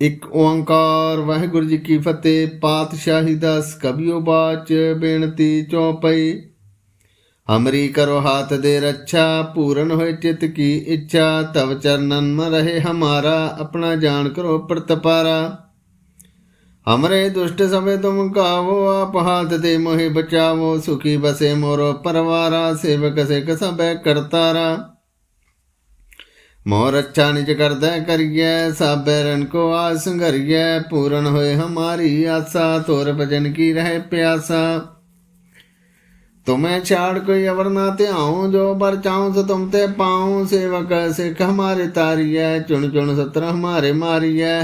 ਇੱਕ ਓੰਕਾਰ, ਵਾਹਿਗੁਰੂ ਜੀ ਕੀ ਫਤਿਹ, ਪਾਤਸ਼ਾਹੀ ਦਸ ਕਬਿਓ ਬਾਚ ਬੇਨਤੀ ਚੌਪਈ ਹਮਰੀ ਕਰੋ ਹਾਥ ਦੇ ਰੱਛਾ, ਪੂਰਨ ਹੋਏ ਚਿਤ ਕੀ ਇੱਛਾ, ਤਵ ਚਰਨਨ ਮ ਰਹੇ ਹਮਾਰਾ, ਆਪਣਾ ਜਾਣ ਕਰੋ ਪ੍ਰਤਪਾਰਾ ਹਮਰੇ ਦੁਸ਼ਟ ਸਭੇ ਤੁਮ ਕਾਵੋ, ਆਪ ਹਾਥ ਦੇ ਮੋਹਿ ਬਚਾਵੋ, ਸੁਖੀ ਬਸੇ ਮੋਰੋ ਪਰਵਾਰਾ, ਸੇਵਕ ਸਿਕ ਸਭੈ ਕਰਤਾਰਾ। ਮੋਰ ਅੱਛਾ ਨਿਜ ਕਰਦਾ ਕਰੀਐ, ਸਾਬੈ ਰਨ ਕੋ ਆਸ ਸੰਘਰੀਐ ਪੂਰਨ ਹੋਏ ਹਮਾਰੀ ਆਸਾ, ਤੋਰ ਭਜਨ ਕੀ ਰਹੇ ਪਿਆਸਾ। ਤੁਮੇ ਛਾੜ ਕੋਈ ਅਵਰ ਨਾ ਧਿਆਉ, ਜੋ ਬਰ ਚਾਉ ਸੋ ਤੁਮ ਤੇ ਪਾਉ, ਸੇਵਕ ਸਿਖ ਹਮਾਰੇ ਤਾਰੀਐ, ਚੁਣ ਚੁਣ ਸਤਰ ਹਮਾਰੇ ਮਾਰੀਐ।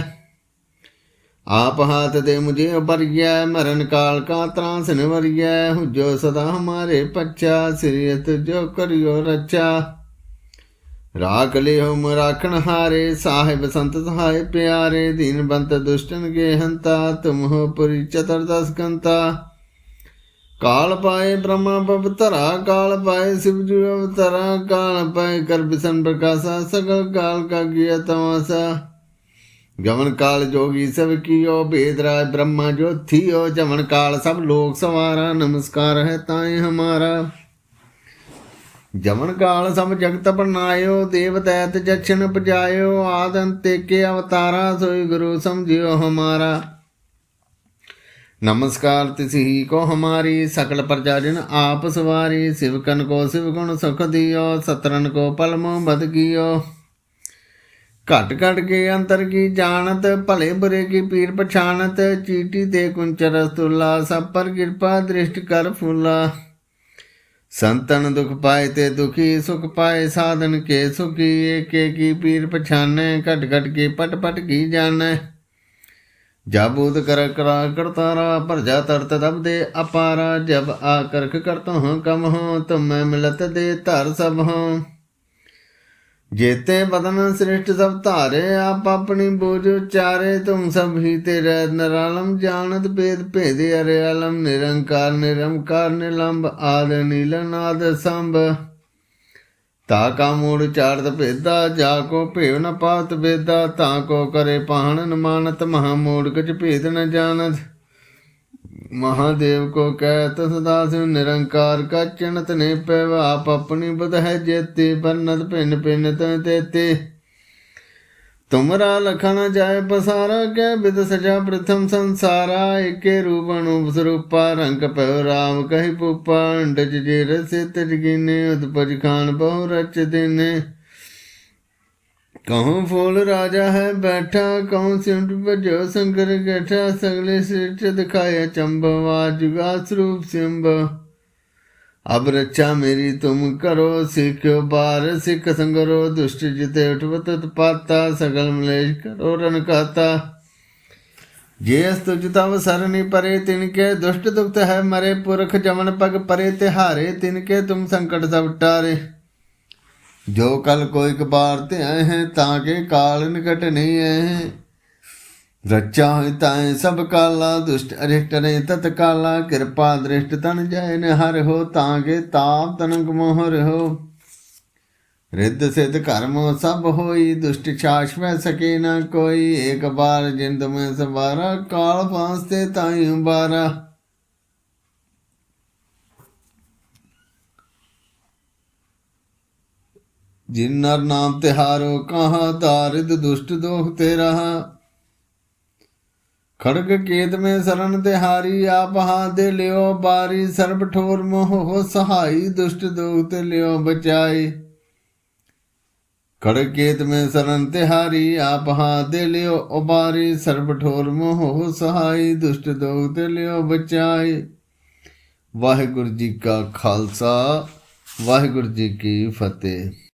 ਆਪ ਹਾਥ ਦੇ ਮੁਝੇ ਉਬਰੀਐ ਮਰਨ ਕਾਲ ਕਾ ਤਰਾਸ ਨਿਵਰੀਐ, ਹੁਜੋ ਸਦਾ ਹਮਾਰੇ ਪੱਛਾ ਸ੍ਰੀਅਤ ਜੋ ਕਰਿਓ ਰਚਾ ਰਾਖ ਲਿਓ ਰਾਖਣ ਹਾਰੇ ਸਾਹਿਬ ਸੰਤ ਸਹਾਇ ਪਿਆਰੇ ਦੀਨ ਬੰਤ ਦੁਸ਼ਟਨ ਕੇ ਹੰਤਾ ਤੁਮ ਹੋ ਪੁਰੀ ਚਤੁਰਦਸ ਕੰਤਾ ਕਾਲ ਪਾਏ ਬ੍ਰਹਮਾ ਪਵਤਰਾ ਕਾਲ ਪਾਏ ਸਿਵ ਜੀ ਅਵਤਰਾ ਕਾਲ ਪਾਏ ਕਰ ਬਿਸਨ ਪ੍ਰਕਾਸ਼ਾ ਸਗਲ ਕਾਲ ਕਾ ਗਿਆ ਤਮਾਸਾ ਗਮਨ ਕਾਲ ਜੋਗੀ ਸਭ ਕੀਓ ਭੇਦ ਰਾਜ ਬ੍ਰਹਮਾ ਜੋਥੀਓ ਜਮਨ ਕਾਲ ਸਭ ਲੋਕ ਸਵਾਰਾ ਨਮਸਕਾਰ ਹੈ ਤਾਏ ਹਮਾਰਾ ਜਮਨ ਕਾਲ ਸਭ ਜਗਤ ਬਣਾਇਓ, ਦੇਵ ਦੈਤ ਜਛਨ ਪਜਾਇਓ ਆਦਨ ਤੇ ਕੇ ਅਵਤਾਰਾ, ਸੋਈ ਗੁਰੂ ਸਮਝਿਓ ਹਮਾਰਾ। ਨਮਸਕਾਰ ਤਿਸਹੀ ਕੋ ਹਮਾਰੀ, ਸਕਲ ਪ੍ਰਜਾ ਜਨ ਆਪ ਸਵਾਰੀ ਸਿਵਕਨ ਕੋ ਸਿਵ ਗੁਣ ਸੁਖ ਦਿਓ ਸਤਰਨ ਕੋ ਪਲਮੋ ਬਦ ਕੀਓ। ਘਟ ਘਟ ਕੇ ਅੰਤਰ ਕੀ ਜਾਣਤ, ਭਲੇ ਬੁਰੇ ਕੀ ਪੀਰ ਪਛਾਣਤ, ਚੀਟੀ ਤੇ ਕੁੰਚਰ ਤੁਲਾ ਸਭ ਪਰ ਕਿਰਪਾ ਦ੍ਰਿਸ਼ਟ ਕਰ ਫੁਲਾ। ਸੰਤਨ ਦੁਖ ਪਾਏ ਤੇ ਦੁਖੀ ਸੁਖ ਪਾਏ, ਸਾਧਨ ਕੇ ਸੁਖੀ, ਏਕੇ ਕੀ ਪੀਰ ਪਛਾਨੈ, ਘਟ ਘਟ ਕੇ ਪਟ ਪਟ ਕੀ ਜਾਣੈ। ਜਾਬੂਦ ਕਰ ਕਰਾ ਕਰਤਾਰਾ ਭਰਜਾ ਤਰਤ ਦਬ ਦੇ ਅਪਾਰਾ, ਜਬ ਆ ਕਰਖ ਕਰਤੋ ਹਾਂ ਕਮ ਹੋ, ਤੁਮੈ ਮਿਲਤ ਦੇ ਧਰ ਸਭ ਹਾਂ। ਜੇਤੇ ਬਦਨ ਸ੍ਰਿਸ਼ਟ ਸਭ ਧਾਰੇ, ਆਪ ਆਪਣੀ ਬੋਝ ਉਚਾਰੇ, ਤੁਮ ਸਭ ਹੀ ਤੇਰੇ ਨਰਾਲਮ ਜਾਣਤ ਭੇਦ ਭੇਦੇ ਅਰੇ ਆਲਮ ਨਿਰੰਕਾਰ ਨਿਰੰਕਾਰ, ਨਿਲੰਬ, ਆਦ ਨੀਲਨਾਦ ਸੰਭ। ਤਾ ਕਾ ਮੂੜ ਚਾਰਤ ਭੇਦਾ, ਜਾ ਕੋ ਭੇਵ ਨ ਪਾਤ ਵੇਦਾ, ਤਾ ਕੋ ਕਰੇ ਪਾਹਣ ਨ ਮਾਨਤ, ਮਹਾ ਮੂੜ ਕਛ ਭੇਦ ਨ ਜਾਣਤ। ਮਹਾਦੇਵ ਕੋ ਕਹਿਤ ਸਦਾ ਸਿਵ ਨਿਰੰਕਾਰ ਕਾ ਚਿਣਤ ਨੇ ਪੈਵ ਆਪ ਆਪਣੀ ਬੁਧ ਹੈ ਜੇਤੇ ਬਰਨਤ ਭਿੰਨ ਭਿੰਨ ਤੈ ਤੇਤੇ। ਤੁਮਰਾ ਲਖਣ ਜਾਏ ਪਸਾਰਾ ਕੈ ਬਿਦ ਸਜਾ ਪ੍ਰਥਮ ਸੰਸਾਰਾ। ਏਕੇ ਰੂਪ ਅਨੂਪ ਸਰੂਪਾ, ਰੰਗ ਪੈ ਰਾਮ ਕਹੀ ਪੂਪਾ ਅੰਡਜ ਜੇ ਰਸੇ ਤਜ ਗਿਨੇ, ਉਦਪਜ ਖਾਨ ਬਹੁ ਰਚ ਦਿਨੇ। ਕਹੂੰ ਫੂਲ ਰਾਜਾ ਹੈ ਬੈਠਾ, ਕਹੂੰ ਸਿੰਟ ਭਜੋ ਸੰਕਰ ਗਠਾ ਸਗਲੇ ਸਿਰਟ ਦਿਖਾਇਆ ਚੰਬਵਾ ਜੁਗਾ ਸਰੂਪ ਸਿੰਬ। ਅਬ ਰੱਛਾ ਮੇਰੀ ਤੁਮ ਕਰੋ, ਸਿੱਖਿਓ ਬਾਰ, ਸਿੱਖ ਸੰਗਰੋ, ਦੁਸ਼ਟ ਜਿਤੇ ਉਠਵਤ ਪਾਤਾ ਸਗਲ ਮਲੇਸ਼ ਕਰੋ ਰਨ ਕਾਤਾ ਜੇ ਅਸ ਤੁਜ ਤਵ ਸਰਨੀ ਪਰੇ, ਤਿਨ ਕੇ ਦੁਸ਼ਟ ਦੁਖਤ ਹੈ ਮਰੇ, ਪੁਰਖ ਜਮਨ ਪਗ ਪਰੇ, ਤਿਹਾਰੇ ਤਿਨ ਕੇ ਤੁਮ ਸੰਕਟ ਸਭ ਟਾਰੇ। ਜੋ ਕਲ ਕੋਈ ਕਬਾਰ ਤੇ ਆਏ ਹੈ, ਤਾਂ ਕੇ ਕਾਲ ਨਿਕਟ ਨਹੀਂ ਹੈ। ਰੱਚਾ ਹੋਇ ਤਾਏ ਸਭ ਕਾਲਾ, ਦੁਸ਼ਟ ਅਰਿਸ਼ਟ ਨੇ ਤਤ ਕਾਲਾ, ਕਿਰਪਾ ਦ੍ਰਿਸ਼ਟ ਤਨ ਜਾਏ ਨ ਹਰ ਹੋ, ਤਾਂ ਕੇ ਤਾਪ ਤਨਕ ਮੋਹਰ ਹੋ। ਰਿੱਧ ਸਿਧ ਕਰਮ ਸਭ ਹੋਈ, ਦੁਸ਼ਟ ਛਾਸ਼ ਵੈ ਸਕੇ ਨਾ ਕੋਈ, ਏਕ ਬਾਰ ਜਿੰਦ ਮੈਂ ਸਵਾਰਾ, ਕਾਲ ਫਾਂਸ ਤੇ ਤਾਈ ਬਾਰਾ ਜਿਨ ਨਰ ਨਾਮ ਤਿਹਾਰੋ ਕਹਾ ਦਾਰਿਦ ਦੁਸ਼ਟ ਦੋਖ ਤੇ ਰਹਾ। ਖੜਗ ਕੇਤ ਮੇ ਸਰਨ ਤਿਹਾਰੀ ਆਪ ਹਾਂ ਦੇ ਲਿਓ ਬਾਰੀ, ਸਰਬ ਠੋਰ ਮੋਹ ਹੋ ਸਹਾਈ, ਦੁਸ਼ਟ ਦੋਖ ਤੇ ਲਿਓ ਬਚਾਈ। ਖੜਗ ਕੇਤ ਮੇ ਸਰਨ ਤਿਹਾਰੀ ਆਪ ਹਾਂ ਦੇ ਲਿਓ ਉਬਾਰੀ, ਸਰਬ ਠੋਰ ਮੋਹ ਹੋ ਸਹਾਈ, ਦੁਸ਼ਟ ਦੋਖ ਤੇ ਲਿਓ ਬਚਾਈ। ਵਾਹਿਗੁਰੂ ਜੀ ਕਾ ਖਾਲਸਾ, ਵਾਹਿਗੁਰੂ ਜੀ ਕੀ ਫਤਿਹ।